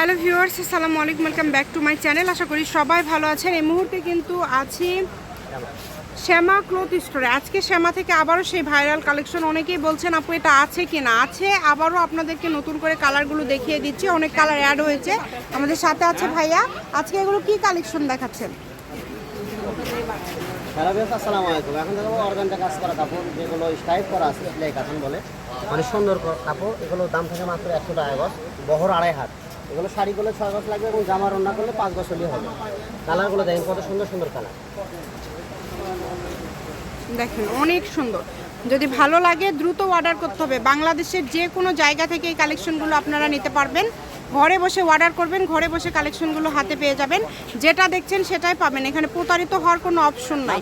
Hello viewers, আসসালামু আলাইকুম, welcome back to my channel. আশা করি সবাই ভালো আছেন। এই মুহূর্তে কিন্তু আছি শ্যামা ক্লথ স্টোরে। আজকে শ্যামা থেকে আবারও সেই ভাইরাল কালেকশন অনেকেই বলছেন, আপু, এটা আছে কি না? আছে, আবারও আপনাদেরকে নতুন করে কালারগুলো দেখিয়ে দিচ্ছি। অনেক কালার অ্যাড হয়েছে। আমাদের সাথে আছে ভাইয়া। আজকে এগুলো কি কালেকশন দেখাচ্ছেন? আলাইকুম। এখন দেখো করা কাপড়, যেগুলো করা আছে বলে। মানে সুন্দর কাপড়। এগুলো দাম থাকে মাত্র একশো টাকা বহর আড়াই হাত। এগুলো শাড়ি করলে ছয় গজ লাগবে এবং জামা রান্না করলে পাঁচ গজ হলেই হবে। কালারগুলো দেখেন, কত সুন্দর সুন্দর কালার। দেখেন, অনেক সুন্দর। যদি ভালো লাগে, দ্রুত অর্ডার করতে হবে। বাংলাদেশের যে কোনো জায়গা থেকে এই কালেকশনগুলো আপনারা নিতে পারবেন। ঘরে বসে অর্ডার করবেন ঘরে বসে কালেকশনগুলো হাতে পেয়ে যাবেন। যেটা দেখছেন সেটাই পাবেন। এখানে প্রতারিত হওয়ার কোনো অপশন নাই।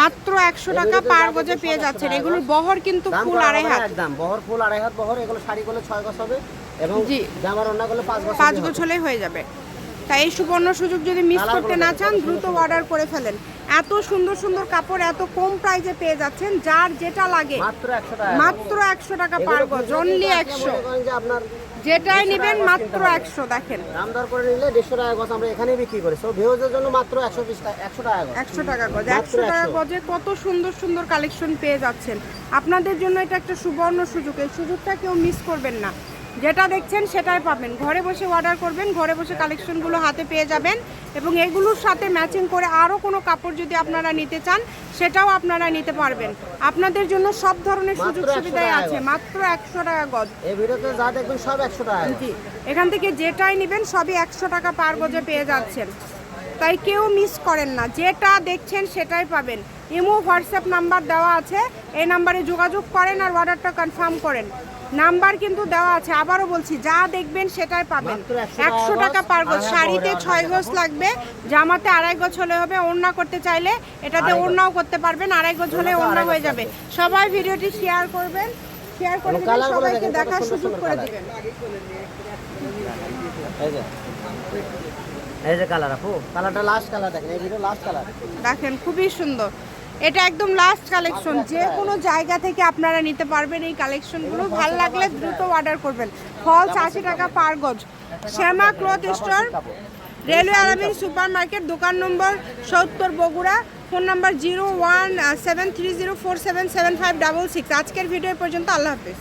মাত্র একশো টাকা পার গজে পেয়ে যাচ্ছেন। এগুলোর বহর কিন্তু ফুল আড়াই হাত। একদম। বহর ফুল আড়াই হাত বহর এগুলো শাড়ি করলে ছয় গজ হবে এবং জি। জামা রান্না করলে পাঁচ গজ হলেই হলেই হয়ে যাবে। তাই এই সুবর্ণ সুযোগ যদি মিস করতে না চান দ্রুত অর্ডার করে ফেলেন। এত সুন্দর সুন্দর কাপড় এত কম প্রাইজে পেয়ে যাচ্ছেন যার যেটা লাগে। মাত্র একশো টাকা পার গজ অনলি একশো। যেটাই নেবেন মাত্র একশো দেখেন। দাম দর করে নিলে দেড়শো টাকা গজ আমরা এখানেই বিক্রি করি। সো ভিউজের জন্য মাত্র একশো বিশ টাকা একশো টাকা গজ। একশো টাকা গজ। একশো টাকা গজে কত সুন্দর সুন্দর কালেকশন পেয়ে যাচ্ছেন। আপনাদের জন্য এটা একটা সুবর্ণ সুযোগ। এই সুযোগটা কেউ মিস করবেন না। যেটা দেখছেন সেটাই পাবেন। ঘরে বসে অর্ডার করবেন ঘরে বসে কালেকশনগুলো হাতে পেয়ে যাবেন। এবং এগুলোর সাথে ম্যাচিং করে আরও কোনো কাপড় যদি আপনারা নিতে চান সেটাও আপনারা নিতে পারবেন। আপনাদের জন্য সব ধরনের সুযোগ সুবিধাই আছে মাত্র একশো টাকা গজ। এই ভিডিওতে যা দেখবেন সব একশো টাকা জি এখান থেকে যেটাই নেবেন সবই একশো টাকা পার গজে পেয়ে যাচ্ছেন। তাই কেউ মিস করেন না যেটা দেখছেন সেটাই পাবেন। ইমো হোয়াটসঅ্যাপ নাম্বার দেওয়া আছে এই নাম্বারে যোগাযোগ করেন আর অর্ডারটা কনফার্ম করেন। নাম্বার কিন্তু দেওয়া আছে আবারও বলছি যা দেখবেন সেটাই পাবেন। একশো টাকা পার গজ শাড়িতে ছয় গজ লাগবে জামাতে আড়াই গজ হলে হবে ওড়না করতে চাইলে এটাতে ওড়নাও করতে পারবেন আড়াই গজ হলে ওড়না হয়ে যাবে। সবাই ভিডিওটি শেয়ার করবেন শেয়ার করে দিবেন সবাইকে দেখার সুযোগ করে। দিবেন। এই যে। কালার আপু কালারটা লাস্ট কালার দেখেন এই ভিডিও লাস্ট কালার দেখেন খুবই সুন্দর। এটা একদম লাস্ট কালেকশন যে কোনো জায়গা থেকে আপনারা নিতে পারবেন এই কালেকশনগুলো ভালো লাগলে দ্রুত অর্ডার করবেন। ফলস আশি টাকা পার গজ। Shyama cloth store railway Alamin super market দোকান নম্বর সত্তর Bogura phone number zero one seven three zero four seven seven five double six আজকের ভিডিও পর্যন্ত, আল্লাহ হাফিজ।